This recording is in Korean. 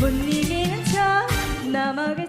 못 이기는 척 넘어가